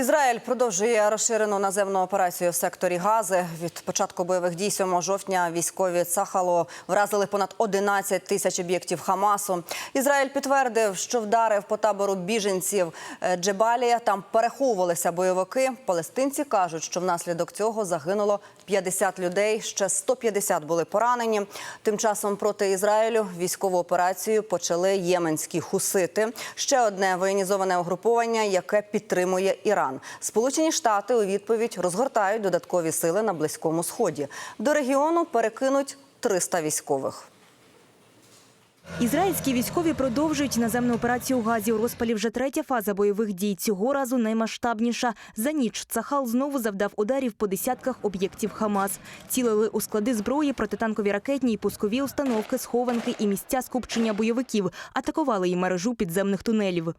Ізраїль продовжує розширену наземну операцію в секторі Гази. Від початку бойових дій 7 жовтня військові Цахало вразили понад 11 тисяч об'єктів Хамасу. Ізраїль підтвердив, що вдарив по табору біженців е, Джебалія. Там переховувалися бойовики. Палестинці кажуть, що внаслідок цього загинуло 50 людей. Ще 150 були поранені. Тим часом проти Ізраїлю військову операцію почали єменські хусити. Ще одне воєнізоване угруповання, яке підтримує Іран. Сполучені Штати у відповідь розгортають додаткові сили на близькому сході. До регіону перекинуть 300 військових. Ізраїльські військові продовжують наземну операцію у Газі. У розпалі вже третя фаза бойових дій. Цього разу наймасштабніша. За ніч Цахал знову завдав ударів по десятках об'єктів Хамас. Цілили у склади зброї, протитанкові ракетні і пускові установки, схованки і місця скупчення бойовиків. Атакували і мережу підземних тунелів.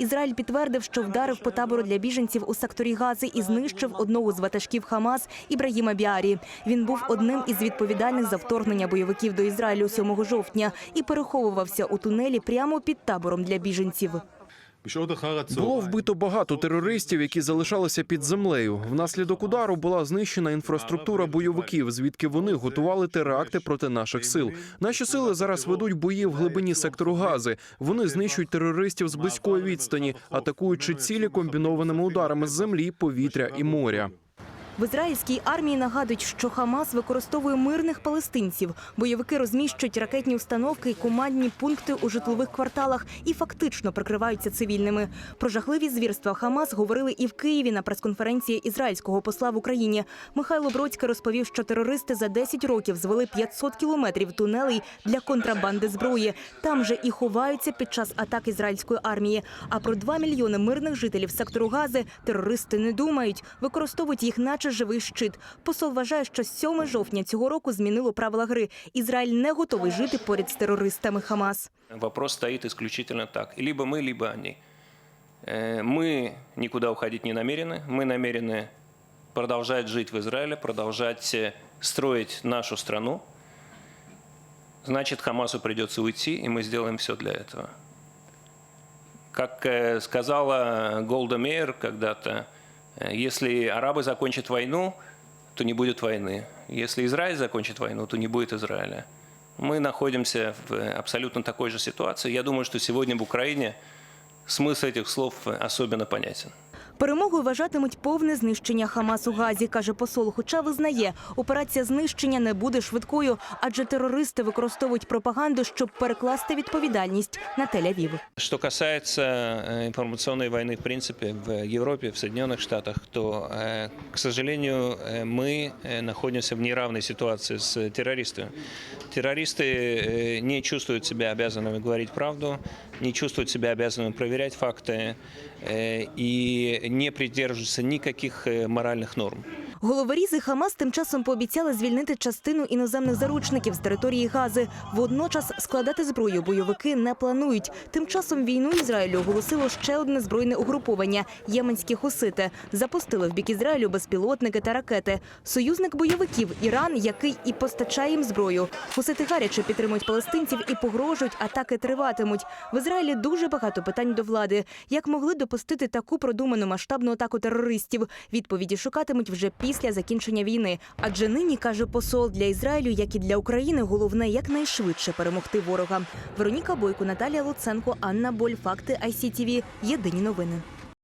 Ізраїль підтвердив, що вдарив по табору для біженців у секторі Гази і знищив одного з ватажків Хамас Ібрагіма Біарі. Він був одним із відповідальних за вторгнення бойовиків до Ізраїлю 7 жовтня і переховувався у тунелі прямо під табором для біженців. Було вбито багато терористів, які залишалися під землею. Внаслідок удару була знищена інфраструктура бойовиків, звідки вони готували теракти проти наших сил. Наші сили зараз ведуть бої в глибині сектору Гази. Вони знищують терористів з близької відстані, атакуючи цілі комбінованими ударами з землі, повітря і моря. В ізраїльській армії нагадують, що Хамас використовує мирних палестинців. Бойовики розміщують ракетні установки і командні пункти у житлових кварталах і фактично прикриваються цивільними. Про жахливі звірства Хамас говорили і в Києві на прес-конференції ізраїльського посла в Україні. Михайло Бродський розповів, що терористи за 10 років звели 500 кілометрів тунелей для контрабанди зброї. Там же і ховаються під час атак ізраїльської армії. А про 2 мільйони мирних жителів сектору Гази терористи не думають, використовують їх, наче живий щит. Посол вважає, що 7 жовтня цього року змінило правила гри. Ізраїль не готовий жити поряд з терористами Хамас. Вопрос стоит исключительно так. Либо мы, либо они. Э, Мы никуда уходить не намерены. Мы намерены продолжать жить в Израиле, продолжать э, строить нашу страну. Значит, Хамасу придется уйти, и мы сделаем все для этого. Как э, сказала Голда Меир когда-то, э, если арабы закончат войну, то не будет войны. Если Израиль закончит войну, то не будет Израиля. Мы находимся в абсолютно такой же ситуации. Я думаю, что сегодня в Украине смысл этих слов особенно понятен. Перемогою вважатимуть повне знищення Хамас у Газі, каже посол. Хоча визнає, операція знищення не буде швидкою, адже терористи використовують пропаганду, щоб перекласти відповідальність на Тель-Авів. Что касается э, информационной войны, в принципе, в Европе, в Соединенных Штатах, то, э, к сожалению, э, мы э, находимся в неравной ситуации с террористами. Террористы э, не чувствуют себя обязанными говорить правду, не чувствуют себя обязанными проверять факты э, и не придерживаются никаких э, моральных норм. Головорізи Хамас тим часом пообіцяли звільнити частину іноземних заручників з території Гази. Водночас складати зброю бойовики не планують. Тим часом війну Ізраїлю оголосило ще одне збройне угруповання – єменські хусити. Запустили в бік Ізраїлю безпілотники та ракети. Союзник бойовиків – Іран, який і постачає їм зброю. Хусити гаряче підтримують палестинців і погрожують, атаки триватимуть. В Ізраїлі дуже багато питань до влади. Як могли допустити таку продуману масштабну атаку терористів? Відповіді шукатимуть вже після закінчення війни. Адже нині, каже посол, для Ізраїлю, як і для України, головне якнайшвидше перемогти ворога. Вероніка Бойко, Наталія Луценко, Анна Боль. Факти ICTV. Єдині новини.